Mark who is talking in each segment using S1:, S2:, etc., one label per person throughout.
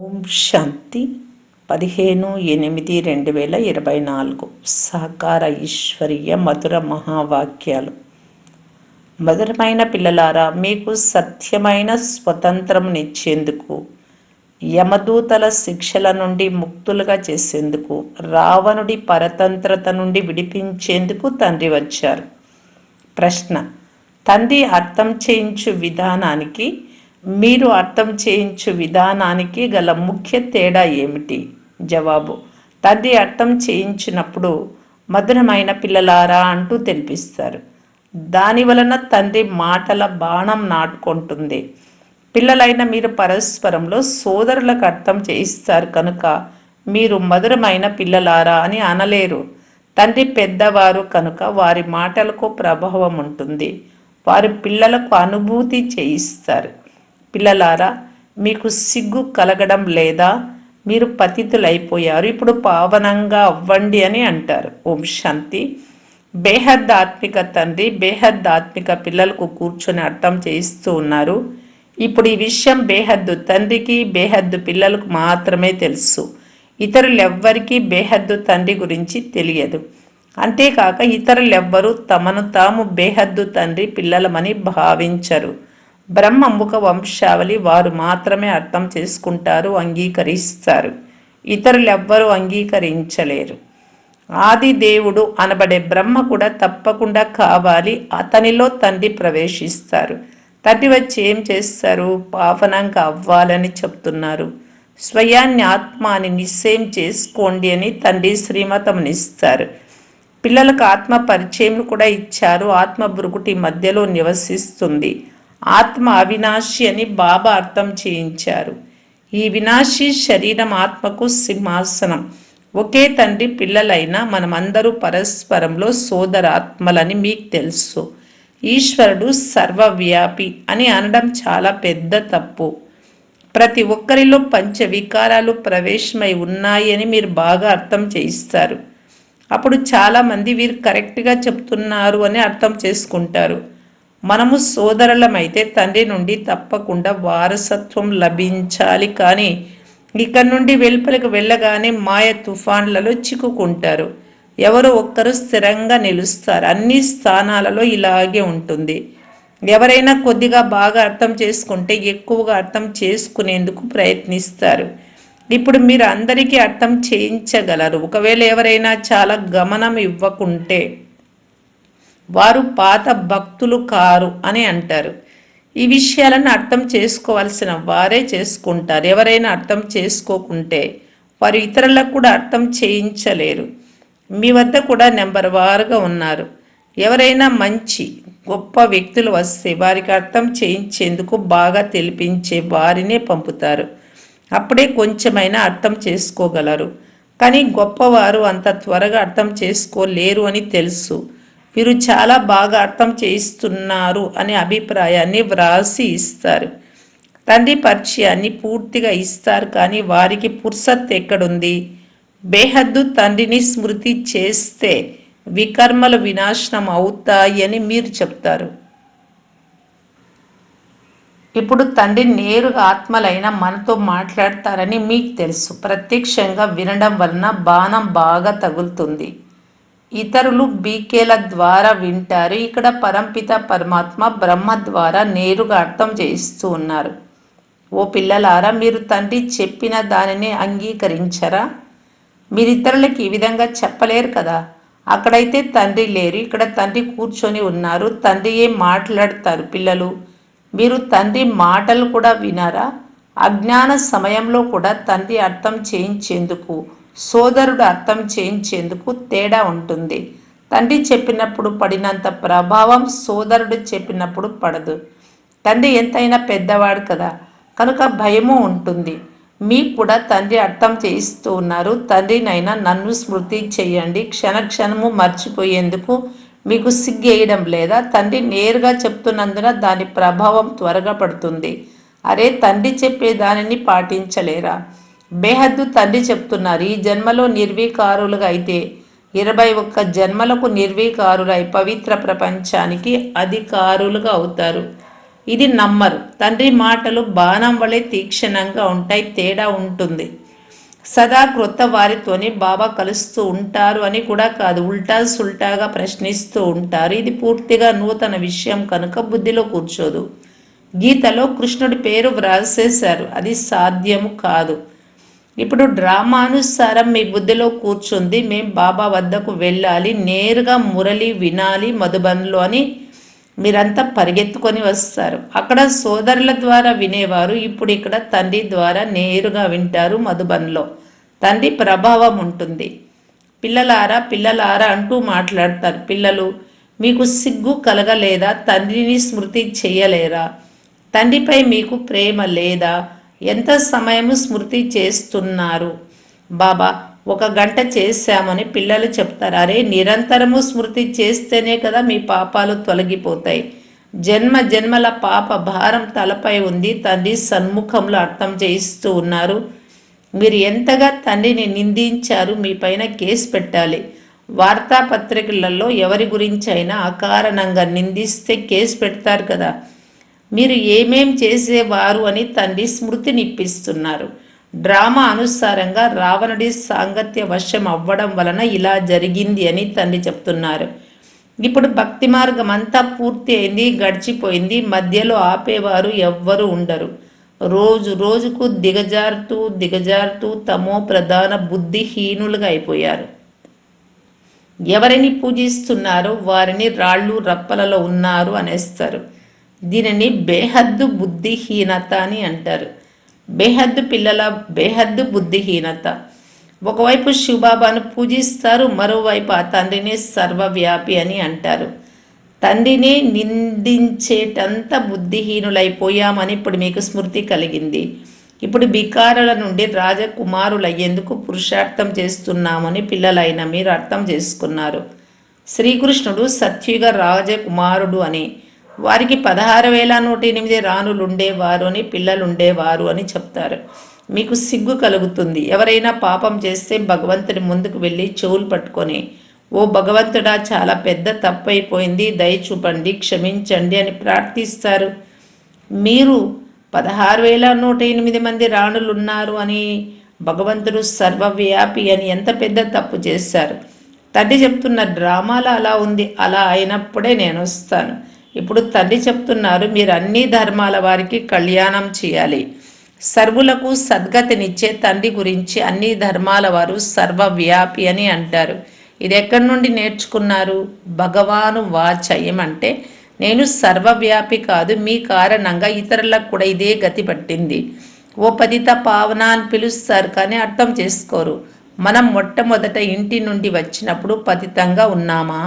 S1: ఓం శాంతి. పదిహేను ఎనిమిది రెండు వేల ఇరవై నాలుగు. సహకార ఈశ్వరీయ మధుర మహావాక్యాలు. మధురమైన పిల్లలారా మీకు సత్యమైన స్వతంత్రంనిచ్చేందుకు యమదూతల శిక్షల నుండి ముక్తులుగా చేసేందుకు రావణుడి పరతంత్రత నుండి విడిపించేందుకు తండ్రి వచ్చారు. ప్రశ్న తండ్రి అర్థం చేయించు విధానానికి మీరు అర్థం చేయించు విధానానికి గల ముఖ్య తేడా ఏమిటి? జవాబు. తండ్రి అర్థం చేయించినప్పుడు మధురమైన పిల్లలారా అంటూ తెలిపిస్తారు. దాని వలన తండ్రి మాటల బాణం నాటుకుంటుంది. పిల్లలైన మీరు పరస్పరంలో సోదరులకు అర్థం చేయిస్తారు కనుక మీరు మధురమైన పిల్లలారా అని అనలేరు. తండ్రి పెద్దవారు కనుక వారి మాటలకు ప్రభావం ఉంటుంది. వారు పిల్లలకు అనుభూతి చేయిస్తారు. పిల్లలారా మీకు సిగ్గు కలగడం లేదా మీరు పతితులైపోయారు ఇప్పుడు పావనంగా అవ్వండి అని అంటారు. ఓం శాంతి. బేహద్ ఆత్మిక తండ్రి బేహద్ ఆత్మిక పిల్లలకు కూర్చొని అర్థం చేయిస్తూ ఉన్నారు. ఇప్పుడు ఈ విషయం బేహద్దు తండ్రికి బేహద్దు పిల్లలకు మాత్రమే తెలుసు. ఇతరులెవ్వరికీ బేహద్దు తండ్రి గురించి తెలియదు. అంతేకాక ఇతరులెవ్వరూ తమను తాము బేహద్దు తండ్రి పిల్లలమని భావించరు. బ్రహ్మముఖ వంశావళి వారు మాత్రమే అర్థం చేసుకుంటారు అంగీకరిస్తారు. ఇతరులెవ్వరూ అంగీకరించలేరు. ఆది దేవుడు అనబడే బ్రహ్మ కూడా తప్పకుండా కావాలి అతనిలో తండ్రి ప్రవేశిస్తారు. తండ్రి వచ్చి ఏం చేస్తారు? పావనంగా అవ్వాలని చెప్తున్నారు. స్వయాన్ని ఆత్మ అని నిశ్చయం చేసుకోండి అని తండ్రి శ్రీమతంనిస్తారు పిల్లలకు ఆత్మ పరిచయం కూడా ఇచ్చారు. ఆత్మ బురుగుటి మధ్యలో నివసిస్తుంది. ఆత్మ అవినాశి అని బాబా అర్థం చేయించారు. ఈ వినాశి శరీరం ఆత్మకు సింహాసనం. ఒకే తండ్రి పిల్లలైన మనమందరూ పరస్పరంలో సోదరాత్మలని మీకు తెలుసు. ఈశ్వరుడు సర్వవ్యాపి అని అనడం చాలా పెద్ద తప్పు. ప్రతి ఒక్కరిలో పంచ వికారాలు ప్రవేశమై ఉన్నాయి అని మీరు బాగా అర్థం చేయిస్తారు. అప్పుడు చాలామంది వీరు కరెక్ట్గా చెప్తున్నారు అని అర్థం చేసుకుంటారు. మనము సోదరులమైతే తండ్రి నుండి తప్పకుండా వారసత్వం లభించాలి. కానీ ఇక్కడి నుండి వెలుపలకు వెళ్ళగానే మాయ తుఫాన్లలో చిక్కుకుంటారు. ఎవరో ఒక్కరు స్థిరంగా నిలుస్తారు. అన్ని స్థానాలలో ఇలాగే ఉంటుంది. ఎవరైనా కొద్దిగా బాగా అర్థం చేసుకుంటే ఎక్కువగా అర్థం చేసుకునేందుకు ప్రయత్నిస్తారు. ఇప్పుడు మీరు అందరికీ అర్థం చేయించగలరు. ఒకవేళ ఎవరైనా చాలా గమనం ఇవ్వకుంటే వారు పాత భక్తులు కారు అని అంటారు. ఈ విషయాలను అర్థం చేసుకోవాల్సిన వారే చేసుకుంటారు. ఎవరైనా అర్థం చేసుకోకుంటే వారు ఇతరులకు కూడా అర్థం చేయించలేరు. మీ వద్ద కూడా నెంబర్ వారుగా ఉన్నారు. ఎవరైనా మంచి గొప్ప వ్యక్తులు వస్తే వారికి అర్థం చేయించేందుకు బాగా తెలిపించే వారినే పంపుతారు. అప్పుడే కొంచెమైనా అర్థం చేసుకోగలరు. కానీ గొప్పవారు అంత త్వరగా అర్థం చేసుకోలేరు అని తెలుసు. వీరు చాలా బాగా అర్థం చేయిస్తున్నారు అనే అభిప్రాయాన్ని వ్రాసి ఇస్తారు. తండ్రి పరిచయాన్ని పూర్తిగా ఇస్తారు కానీ వారికి పుర్సత్ ఎక్కడుంది? బేహద్దు తండ్రిని స్మృతి చేస్తే వికర్మలు వినాశనం అవుతాయి అని మీరు చెప్తారు. ఇప్పుడు తండ్రి నేరుగా ఆత్మలైన మనతో మాట్లాడతారని మీకు తెలుసు. ప్రత్యక్షంగా వినడం వలన బాణం బాగా తగులుతుంది. ఇతరులు బీకేల ద్వారా వింటారు. ఇక్కడ పరంపిత పరమాత్మ బ్రహ్మ ద్వారా నేరుగా అర్థం చేయిస్తూ ఉన్నారు. ఓ పిల్లలారా మీరు తండ్రి చెప్పిన దానిని అంగీకరించరా? మీరు ఇతరులకి ఈ విధంగా చెప్పలేరు కదా? అక్కడైతే తండ్రి లేరు ఇక్కడ తండ్రి కూర్చొని ఉన్నారు. తండ్రి ఏం మాట్లాడతారు పిల్లలు. మీరు తండ్రి మాటలు కూడా వినారా? అజ్ఞాన సమయంలో కూడా తండ్రి అర్థం చేయించేందుకు సోదరుడు అర్థం చేయించేందుకు తేడా ఉంటుంది. తండ్రి చెప్పినప్పుడు పడినంత ప్రభావం సోదరుడు చెప్పినప్పుడు పడదు. తండ్రి ఎంతైనా పెద్దవాడు కదా కనుక భయము ఉంటుంది. మీకు కూడా తండ్రి అర్థం చేయిస్తూ ఉన్నారు. తండ్రినైనా నన్ను స్మృతి చేయండి. క్షణక్షణము మర్చిపోయేందుకు మీకు సిగ్గేయడం లేదా తండ్రి నేరుగా చెప్తున్నందున దాని ప్రభావం త్వరగా పడుతుంది. అరే తండ్రి చెప్పే దానిని పాటించలేరా? బేహద్దు తండ్రి చెప్తున్నారు. ఈ జన్మలో నిర్వీకారులుగా అయితే ఇరవై ఒక్క జన్మలకు నిర్వీకారులై పవిత్ర ప్రపంచానికి అధికారులుగా అవుతారు. ఇది నమ్మరు. తండ్రి మాటలు బాణం వలె తీక్షణంగా ఉంటాయి తేడా ఉంటుంది. సదా క్రొత్త వారితోనే బాబా కలుస్తూ ఉంటారు అని కూడా కాదు ఉల్టా సుల్టాగా ప్రశ్నిస్తూ ఉంటారు. ఇది పూర్తిగా నూతన విషయం కనుక బుద్ధిలో కూర్చోదు. గీతలో కృష్ణుడి పేరు వ్రాసేశారు. అది సాధ్యము కాదు. ఇప్పుడు డ్రామా అనుసారం మీ బుద్ధిలో కూర్చుంది. మేం బాబా వద్దకు వెళ్ళాలి. నేరుగా మురళి వినాలి మధుబన్లో అని మీరంతా పరిగెత్తుకొని వస్తారు. అక్కడ సోదరుల ద్వారా వినేవారు. ఇప్పుడు ఇక్కడ తండ్రి ద్వారా నేరుగా వింటారు మధుబన్లో. తండ్రి ప్రభావం ఉంటుంది. పిల్లలారా పిల్లలారా అంటూ మాట్లాడతారు. పిల్లలు మీకు సిగ్గు కలగలేదా? తండ్రిని స్మృతి చేయలేరా? తండ్రిపై మీకు ప్రేమ లేదా? ఎంత సమయము స్మృతి చేస్తున్నారు? బాబా ఒక గంట చేశామని పిల్లలు చెప్తారు. అరే నిరంతరము స్మృతి చేస్తేనే కదా మీ పాపాలు తొలగిపోతాయి. జన్మ జన్మల పాప భారం తలపై ఉంది. తండ్రి సన్ముఖంలో అర్థం చేయిస్తూ ఉన్నారు. మీరు ఎంతగా తండ్రిని నిందించారు మీ పైన కేసు పెట్టాలి. వార్తాపత్రికలలో ఎవరి గురించి అయినా అకారణంగా నిందిస్తే కేసు పెడతారు కదా. మీరు ఏమేం చేసేవారు అని తండ్రి స్మృతినిప్పిస్తున్నారు డ్రామా అనుసారంగా రావణుడి సాంగత్య వశం అవ్వడం వలన ఇలా జరిగింది అని తండ్రి చెప్తున్నారు. ఇప్పుడు భక్తి మార్గం అంతా పూర్తి అయింది గడిచిపోయింది మధ్యలో ఆపేవారు ఎవ్వరు ఉండరు. రోజు రోజుకు దిగజారుతూ దిగజారుతూ తమో ప్రధాన బుద్ధిహీనులుగా అయిపోయారు. ఎవరిని పూజిస్తున్నారో వారిని రాళ్ళు రప్పలలో ఉన్నారు అనేస్తారు. దీనిని బేహద్దు బుద్ధిహీనత అని అంటారు. బేహద్దు పిల్లల బేహద్దు బుద్ధిహీనత. ఒకవైపు శివబాబాను పూజిస్తారు మరోవైపు ఆ తండ్రిని సర్వవ్యాపి అని అంటారు. తండ్రిని నిందించేటంత బుద్ధిహీనులైపోయామని ఇప్పుడు మీకు స్మృతి కలిగింది. ఇప్పుడు బికారుల నుండి రాజకుమారులయ్యేందుకు పురుషార్థం చేస్తున్నామని పిల్లలైన మీరు అర్థం చేసుకున్నారు. శ్రీకృష్ణుడు సత్యుగ రాజకుమారుడు అని వారికి పదహారు వేల నూట ఎనిమిది రాణులు ఉండేవారు అని పిల్లలు ఉండేవారు అని చెప్తారు. మీకు సిగ్గు కలుగుతుంది. ఎవరైనా పాపం చేస్తే భగవంతుని ముందుకు వెళ్ళి చెవులు పట్టుకొని ఓ భగవంతుడా చాలా పెద్ద తప్పైపోయింది. దయ చూపండి క్షమించండి అని ప్రార్థిస్తారు. మీరు పదహారు వేల నూట ఎనిమిది మంది రాణులు ఉన్నారు అని భగవంతుడు సర్వవ్యాపి అని ఎంత పెద్ద తప్పు చేశారు? తండ్రి చెప్తున్న డ్రామాలో అలా ఉంది. అలా అయినప్పుడే నేను వస్తాను ఇప్పుడు తండ్రి చెప్తున్నారు మీరు అన్ని ధర్మాల వారికి కళ్యాణం చేయాలి. సర్వులకు సద్గతినిచ్చే తండ్రి గురించి అన్ని ధర్మాల వారు సర్వవ్యాపి అని అంటారు. ఇది ఎక్కడి నుండి నేర్చుకున్నారు? భగవాను వాచయం అంటే నేను సర్వవ్యాపి కాదు మీ కారణంగా ఇతరులకు కూడా ఇదే గతి పట్టింది. ఓ పదిత పావన అని పిలుస్తారు కానీ అర్థం చేసుకోరు. మనం మొట్టమొదట ఇంటి నుండి వచ్చినప్పుడు పతితంగా ఉన్నామా?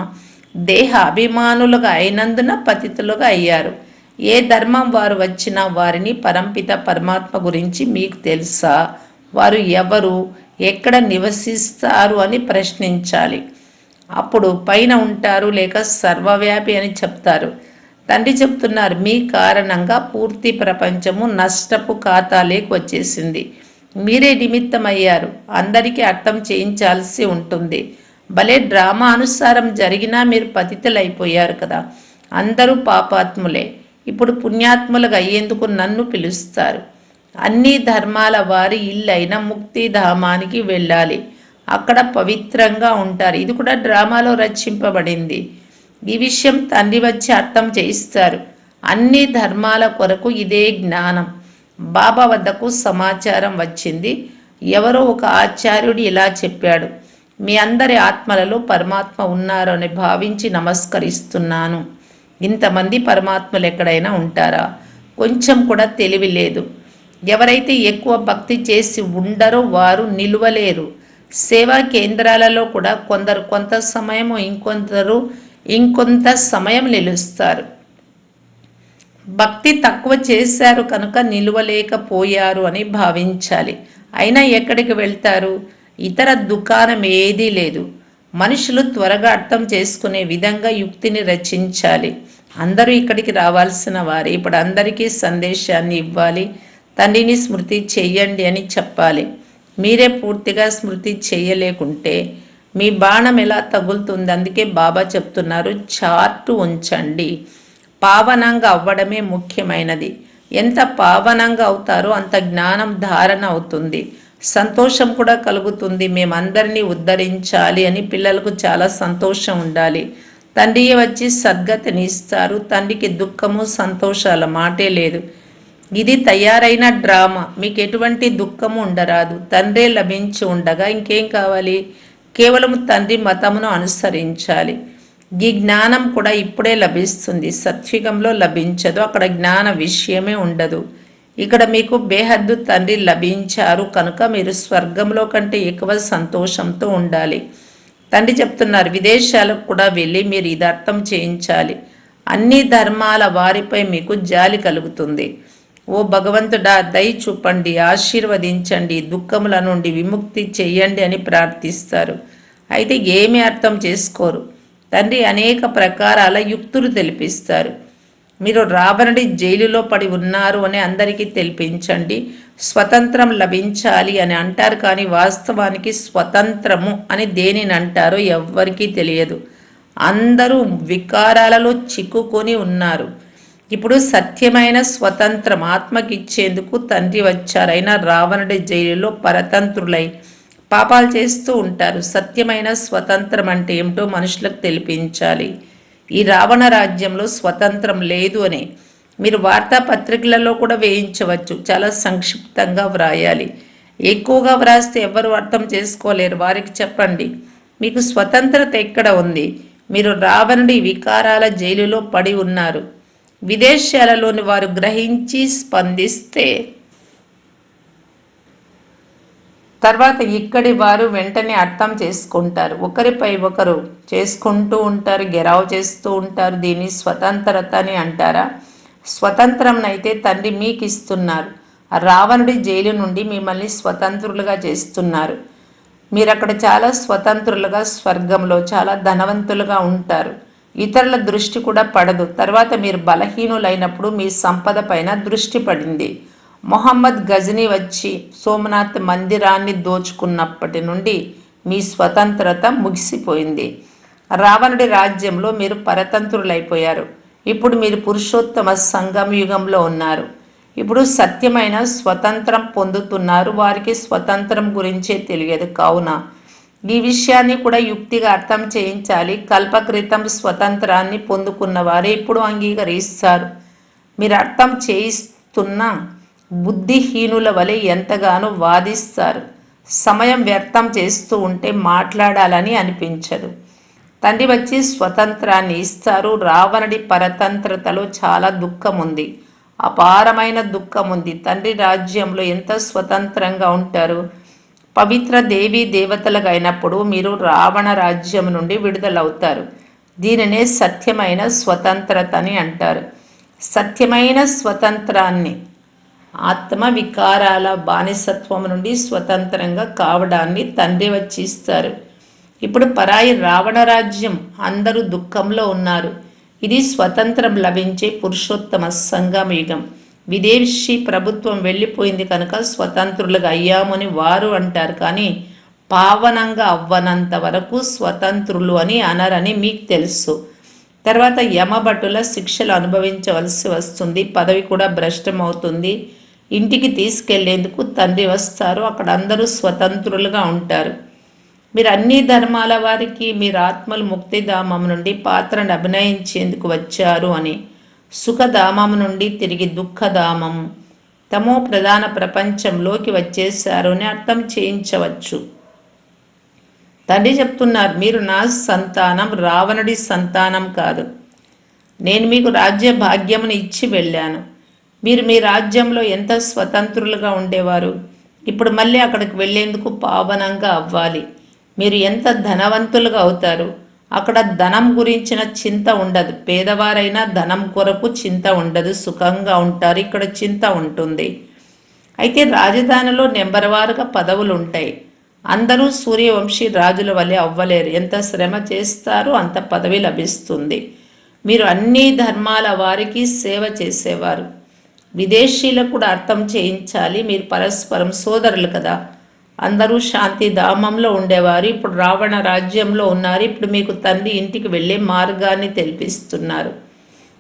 S1: దేహ అభిమానులుగా అయినందున పతితులుగా అయ్యారు. ఏ ధర్మం వారు వచ్చినా వారిని పరంపిత పరమాత్మ గురించి మీకు తెలుసా? వారు ఎవరు? ఎక్కడ నివసిస్తారు అని ప్రశ్నించాలి. అప్పుడు పైన ఉంటారు లేక సర్వవ్యాపి అని చెప్తారు. తండ్రి చెప్తున్నారు మీ కారణంగా పూర్తి ప్రపంచము నష్టపు ఖాతాలేకి వచ్చేసింది. మీరే నిమిత్తమయ్యారు. అందరికీ అర్థం చేయించాల్సి ఉంటుంది. భలే డ్రామా అనుసారం జరిగినా మీరు పతితులైపోయారు కదా. అందరూ పాపాత్ములే. ఇప్పుడు పుణ్యాత్ములుగా అయ్యేందుకు నన్ను పిలుస్తారు. అన్ని ధర్మాల వారి ఇల్లైన ముక్తిధామానికి వెళ్ళాలి. అక్కడ పవిత్రంగా ఉంటారు. ఇది కూడా డ్రామాలో రచింపబడింది. ఈ విషయం తండ్రి వచ్చి అర్థం చేయిస్తారు. అన్ని ధర్మాల కొరకు ఇదే జ్ఞానం. బాబా వద్దకు సమాచారం వచ్చింది. ఎవరో ఒక ఆచార్యుడు ఇలా చెప్పాడు. మీ అందరి ఆత్మలలో పరమాత్మ ఉన్నారు అని భావించి నమస్కరిస్తున్నాను. ఇంతమంది పరమాత్మలు ఎక్కడైనా ఉంటారా? కొంచెం కూడా తెలివి లేదు. ఎవరైతే ఎక్కువ భక్తి చేసి ఉండరో వారు నిలువలేరు. సేవా కేంద్రాలలో కూడా కొందరు కొంత సమయము ఇంకొందరు ఇంకొంత సమయం నిలుస్తారు. భక్తి తక్కువ చేశారు కనుక నిలువలేకపోయారు అని భావించాలి. అయినా ఎక్కడికి వెళ్తారు? ఇతర దుకాణం ఏదీ లేదు. మనుషులు త్వరగా అర్థం చేసుకునే విధంగా యుక్తిని రచించాలి. అందరూ ఇక్కడికి రావాల్సిన వారు. ఇప్పుడు అందరికీ సందేశాన్ని ఇవ్వాలి. తండ్రిని స్మృతి చెయ్యండి అని చెప్పాలి. మీరే పూర్తిగా స్మృతి చేయలేకుంటే మీ బాణం ఎలా తగులుతుంది? అందుకే బాబా చెప్తున్నారు చార్టు ఉంచండి. పావనంగా అవ్వడమే ముఖ్యమైనది. ఎంత పావనంగా అవుతారో అంత జ్ఞానం ధారణ అవుతుంది. సంతోషం కూడా కలుగుతుంది. మేమందరినీ ఉద్ధరించాలి అని పిల్లలకు చాలా సంతోషం ఉండాలి. తండ్రి వచ్చి సద్గతిని ఇస్తారు తండ్రికి దుఃఖము సంతోషాల మాటే లేదు. ఇది తయారైన డ్రామా. మీకు ఎటువంటి దుఃఖము ఉండరాదు. తండ్రే లభించి ఉండగా ఇంకేం కావాలి? కేవలం తండ్రి మతమును అనుసరించాలి. ఈ జ్ఞానం కూడా ఇప్పుడే లభిస్తుంది. సత్యుగంలో లభించదు. అక్కడ జ్ఞాన విషయమే ఉండదు. ఇక్కడ మీకు బేహద్దు తండ్రి లభించారు. కనుక మీరు స్వర్గంలో కంటే ఎక్కువ సంతోషంతో ఉండాలి. తండ్రి చెప్తున్నారు విదేశాలకు కూడా వెళ్ళి మీరు ఇది అర్థం చేయించాలి. అన్ని ధర్మాల వారిపై మీకు జాలి కలుగుతుంది. ఓ భగవంతుడా దయ చూపండి ఆశీర్వదించండి దుఃఖముల నుండి విముక్తి చేయండి అని ప్రార్థిస్తారు. అయితే ఏమి అర్థం చేసుకోరు. తండ్రి అనేక ప్రకారాల యుక్తులు తెలిపిస్తారు. మీరు రావణుడి జైలులో పడి ఉన్నారు అని అందరికీ తెలిపించండి. స్వతంత్రం లభించాలి అని అంటారు కానీ వాస్తవానికి స్వతంత్రము అని దేనిని అంటారో ఎవ్వరికీ తెలియదు. అందరూ వికారాలలో చిక్కుకొని ఉన్నారు. ఇప్పుడు సత్యమైన స్వతంత్రం ఆత్మకిచ్చేందుకు తండ్రి వచ్చారైనా రావణుడి జైలులో పరతంత్రులై పాపాలు చేస్తూ ఉంటారు. సత్యమైన స్వతంత్రం అంటే ఏమిటో మనుషులకు తెలిపించాలి. ఈ రావణ రాజ్యంలో స్వతంత్రం లేదు అని మీరు వార్తాపత్రికలలో కూడా వేయించవచ్చు. చాలా సంక్షిప్తంగా వ్రాయాలి. ఎక్కువగా వ్రాస్తే ఎవరు అర్థం చేసుకోలేరు. వారికి చెప్పండి. మీకు స్వతంత్రత ఎక్కడ ఉంది? మీరు రావణుడి వికారాల జైలులో పడి ఉన్నారు. విదేశాలలోని వారు గ్రహించి స్పందిస్తే తర్వాత ఇక్కడి వారు వెంటనే అర్థం చేసుకుంటారు. ఒకరిపై ఒకరు చేసుకుంటూ ఉంటారు గెరావ్ చేస్తూ ఉంటారు. దీన్ని స్వతంత్రత అని అంటారా? స్వతంత్రంనైతే తండ్రి మీకు ఇస్తున్నారు రావణుడి జైలు నుండి మిమ్మల్ని స్వతంత్రులుగా చేస్తున్నారు. మీరు అక్కడ చాలా స్వతంత్రులుగా స్వర్గంలో చాలా ధనవంతులుగా ఉంటారు. ఇతరుల దృష్టి కూడా పడదు. తర్వాత మీరు బలహీనులైనప్పుడు మీ సంపద పైన దృష్టి పడింది. మొహమ్మద్ గజనీ వచ్చి సోమనాథ్ మందిరాన్ని దోచుకున్నప్పటి నుండి మీ స్వతంత్రత ముగిసిపోయింది. రావణుడి రాజ్యంలో మీరు పరతంత్రులైపోయారు. ఇప్పుడు మీరు పురుషోత్తమ సంగం యుగంలో ఉన్నారు. ఇప్పుడు సత్యమైన స్వతంత్రం పొందుతున్నారు. వారికి స్వతంత్రం గురించే తెలియదు కావున. ఈ విషయాన్ని కూడా యుక్తిగా అర్థం చేయించాలి. కల్పకృతం స్వతంత్రాన్ని పొందుకున్న వారే ఇప్పుడు అంగీకరిస్తారు. మీరు అర్థం చేయిస్తున్న బుద్ధిహీనుల వలె ఎంతగానో వాదిస్తారు. సమయం వ్యర్థం చేస్తూ ఉంటే మాట్లాడాలని అనిపించదు. తండ్రి వచ్చి స్వతంత్రాన్ని ఇస్తారు. రావణుడి పరతంత్రతలో చాలా దుఃఖం ఉంది అపారమైన దుఃఖం ఉంది తండ్రి రాజ్యంలో ఎంత స్వతంత్రంగా ఉంటారు? పవిత్ర దేవీ దేవతలకు అయినప్పుడు మీరు రావణ రాజ్యం నుండి విడుదలవుతారు. దీనినే సత్యమైన స్వతంత్రత అని అంటారు. సత్యమైన స్వతంత్రాన్ని ఆత్మ వికారాల బానిసత్వం నుండి స్వతంత్రంగా కావడాన్ని తండ్రి వచ్చి ఇస్తారు ఇప్పుడు పరాయి రావణ రాజ్యం అందరూ దుఃఖంలో ఉన్నారు. ఇది స్వతంత్రం లభించే పురుషోత్తమ సంగమయుగం. విదేశీ ప్రభుత్వం వెళ్ళిపోయింది కనుక స్వతంత్రులుగా అయ్యామని వారు అంటారు. కానీ పావనంగా అవ్వనంత వరకు స్వతంత్రులు అని అనరని మీకు తెలుసు. తర్వాత యమభటుల శిక్షలు అనుభవించవలసి వస్తుంది. పదవి కూడా భ్రష్టమవుతుంది. ఇంటికి తీసుకెళ్ళేందుకు తండ్రి వస్తారు. అక్కడ అందరూ స్వతంత్రులుగా ఉంటారు. మీరు అన్ని ధర్మాల వారికి మీరు ఆత్మలు ముక్తిధామం నుండి పాత్రను అభినయించేందుకు వచ్చారు అని. సుఖధామం నుండి తిరిగి దుఃఖధామం. తమో ప్రధాన ప్రపంచంలోకి వచ్చేసారు అని అర్థం చేయించవచ్చు. తండ్రి చెప్తున్నారు మీరు నా సంతానం రావణుడి సంతానం కాదు. నేను మీకు రాజ్య భాగ్యమును ఇచ్చి వెళ్ళాను. మీరు మీ రాజ్యంలో ఎంత స్వతంత్రులుగా ఉండేవారు? ఇప్పుడు మళ్ళీ అక్కడికి వెళ్ళేందుకు పావనంగా అవ్వాలి. మీరు ఎంత ధనవంతులుగా అవుతారు? అక్కడ ధనం గురించిన చింత ఉండదు. పేదవారైనా ధనం కొరకు చింత ఉండదు. సుఖంగా ఉంటారు. ఇక్కడ చింత ఉంటుంది. అయితే రాజధానిలో నెంబర్ వారుగా పదవులు ఉంటాయి. అందరూ సూర్యవంశీ రాజుల వలె అవ్వలేరు. ఎంత శ్రమ చేస్తారో అంత పదవి లభిస్తుంది. మీరు అన్ని ధర్మాల వారికి సేవ చేసేవారు. విదేశీలకు కూడా అర్థం చేయించాలి. మీరు పరస్పరం సోదరులు కదా. అందరూ శాంతి ధామంలో ఉండేవారు. ఇప్పుడు రావణ రాజ్యంలో ఉన్నారు. ఇప్పుడు మీకు తండ్రి ఇంటికి వెళ్ళే మార్గాన్ని తెలిపిస్తున్నారు.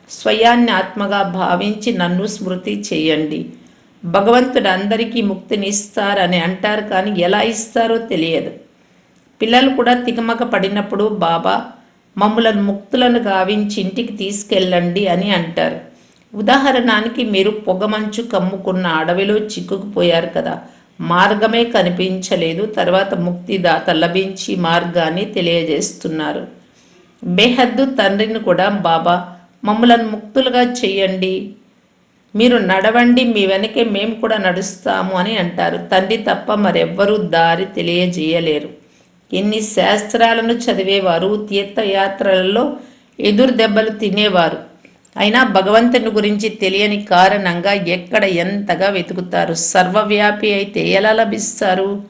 S1: స్వయాన్ని ఆత్మగా భావించి నన్ను స్మృతి చేయండి. భగవంతుడు అందరికీ ముక్తిని ఇస్తారని అంటారు కానీ ఎలా ఇస్తారో తెలియదు. పిల్లలు కూడా తికమక పడినప్పుడు బాబా మమ్ములను ముక్తులను గావించి ఇంటికి తీసుకెళ్ళండి అని అంటారు. ఉదాహరణానికి మీరు పొగమంచు కమ్ముకున్న అడవిలో చిక్కుకుపోయారు కదా. మార్గమే కనిపించలేదు. తర్వాత ముక్తిదాత లభించి మార్గాన్ని తెలియజేస్తున్నారు. బేహద్దు తండ్రిని కూడా బాబా మమ్మలను ముక్తులుగా చేయండి మీరు నడవండి. మీ వెనకే మేము కూడా నడుస్తాము అని అంటారు. తండ్రి తప్ప మరెవ్వరూ దారి తెలియజేయలేరు. ఎన్ని శాస్త్రాలను చదివేవారు తీర్థయాత్రలలో ఎదురు దెబ్బలు తినేవారు. అయినా భగవంతుని గురించి తెలియని కారణంగా ఎక్కడ ఎంతగా వెతుకుతారు? సర్వవ్యాపి అయితే ఎలా లభిస్తారు?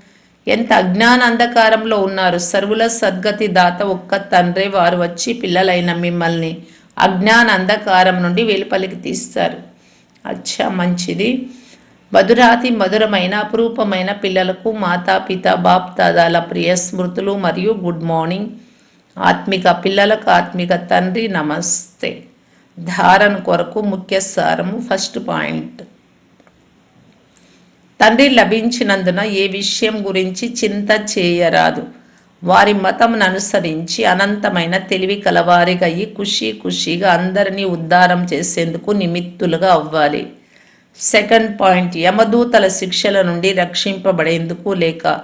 S1: ఎంత అజ్ఞాన అంధకారంలో ఉన్నారు? సర్వుల సద్గతి దాత ఒక్క తండ్రి వారు వచ్చి పిల్లలైన మిమ్మల్ని అజ్ఞాన అంధకారం నుండి వెలుపలికి తీస్తారు. అచ్చా మంచిది. మధురాతి మధురమైన అపురూపమైన పిల్లలకు మాతాపిత బాప్తాదాల ప్రియ స్మృతులు మరియు గుడ్ మార్నింగ్. ఆత్మిక పిల్లలకు ఆత్మిక తండ్రి నమస్తే. ధారణ కొరకు ముఖ్య సారము ఫస్ట్ పాయింట్. తండ్రి లభించినందున ఏ విషయం గురించి చింత చేయరాదు. వారి మతమును అనుసరించి అనంతమైన తెలివి కలవారిగయి ఖుషి ఖుషిగా అందరినీ ఉద్ధారం చేసేందుకు నిమిత్తులుగా అవ్వాలి. సెకండ్ పాయింట్ యమదూతల శిక్షల నుండి రక్షింపబడేందుకు లేక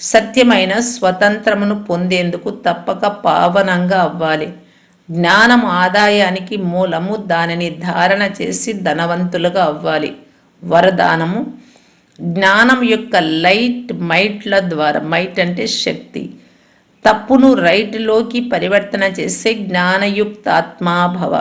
S1: సత్యమైన స్వతంత్రమును పొందేందుకు తప్పక పావనంగా అవ్వాలి. జ్ఞానం ఆదాయానికి మూలము దానిని ధారణ చేసి ధనవంతులుగా అవ్వాలి. వరదానము జ్ఞానం యొక్క లైట్ మైట్ల ద్వారా మైట్ అంటే శక్తి. తప్పును రైట్లోకి పరివర్తన చేసే జ్ఞానయుక్త ఆత్మాభవ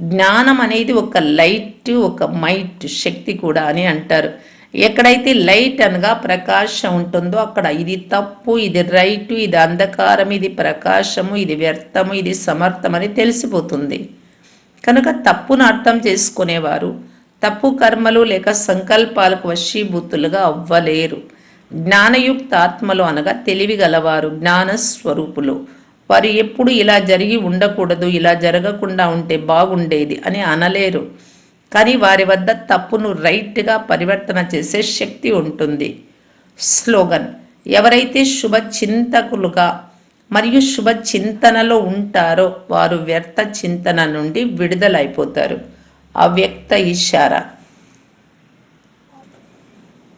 S1: జ్ఞానం అనేది ఒక లైట్ ఒక మైట్ శక్తి కూడా అని అంటారు. ఎక్కడైతే లైట్ అనగా ప్రకాశం ఉంటుందో అక్కడ ఇది తప్పు ఇది రైటు ఇది అంధకారం ఇది ప్రకాశము ఇది వ్యర్థము ఇది సమర్థం అని తెలిసిపోతుంది. కనుక తప్పును అర్థం చేసుకునేవారు తప్పు కర్మలు లేక సంకల్పాలకు వశీభూతులుగా అవ్వలేరు. జ్ఞానయుక్త ఆత్మలు అనగా తెలివిగలవారు జ్ఞానస్వరూపులు. వారు ఎప్పుడు ఇలా జరిగి ఉండకూడదు ఇలా జరగకుండా ఉంటే బాగుండేది అని అనలేరు. కానీ వారి వద్ద తప్పును రైట్గా పరివర్తన చేసే శక్తి ఉంటుంది. స్లోగన్ ఎవరైతే శుభ చింతకులుగా మరియు శుభ చింతనలో ఉంటారో వారు వ్యర్థ చింతన నుండి విడుదలైపోతారు. అవ్యక్త ఇషారా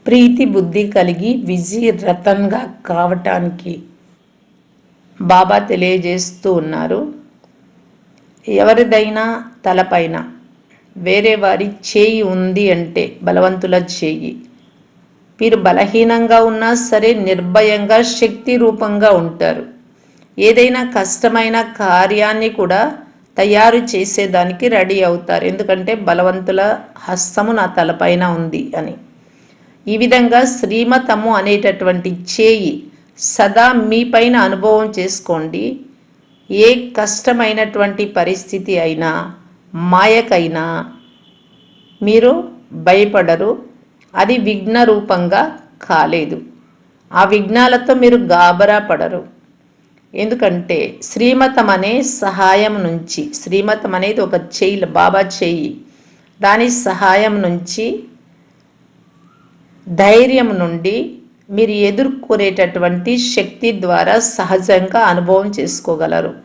S1: ప్రీతి బుద్ధి కలిగి విజీ రతన్గా కావటానికి బాబా తెలియజేస్తూ ఉన్నారు. ఎవరిదైనా తలపైన వేరే వారి చేయి ఉంది అంటే బలవంతుల చేయి. వీరు బలహీనంగా ఉన్నా సరే నిర్భయంగా శక్తి రూపంగా ఉంటారు. ఏదైనా కష్టమైన కార్యాన్ని కూడా తయారు చేసేదానికి రెడీ అవుతారు. ఎందుకంటే బలవంతుల హస్తము నా తలపైన ఉంది అని. ఈ విధంగా శ్రీమతము అనేటటువంటి చేయి సదా మీ పైన అనుభవం చేసుకోండి. ఏ కష్టమైనటువంటి పరిస్థితి అయినా మాయకైనా మీరు భయపడరు. అది విఘ్న రూపంగా కాలేదు. ఆ విఘ్నాలతో మీరు గాబరా పడరు. ఎందుకంటే శ్రీమతం అనే సహాయం నుంచి శ్రీమతం అనేది ఒక చెయ్యి బాబా చెయ్యి దాని సహాయం నుంచి ధైర్యం నుండి మీరు ఎదుర్కొనేటటువంటి శక్తి ద్వారా సహజంగా అనుభవం చేసుకోగలరు.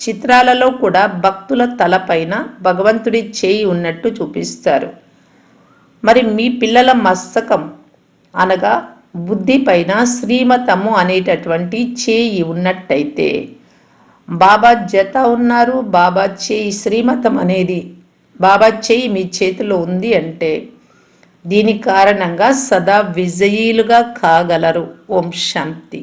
S1: చిత్రాలలో కూడా భక్తుల తలపైన భగవంతుడి చేయి ఉన్నట్టు చూపిస్తారు. మరి మీ పిల్లల మస్తకం అనగా బుద్ధి పైన శ్రీమతము అనేటటువంటి చేయి ఉన్నట్టయితే బాబా జత ఉన్నారు బాబా చేయి శ్రీమతం అనేది బాబా చేయి మీ చేతిలో ఉంది అంటే దీని కారణంగా సదా విజయీలుగా కాగలరు. ఓం శాంతి.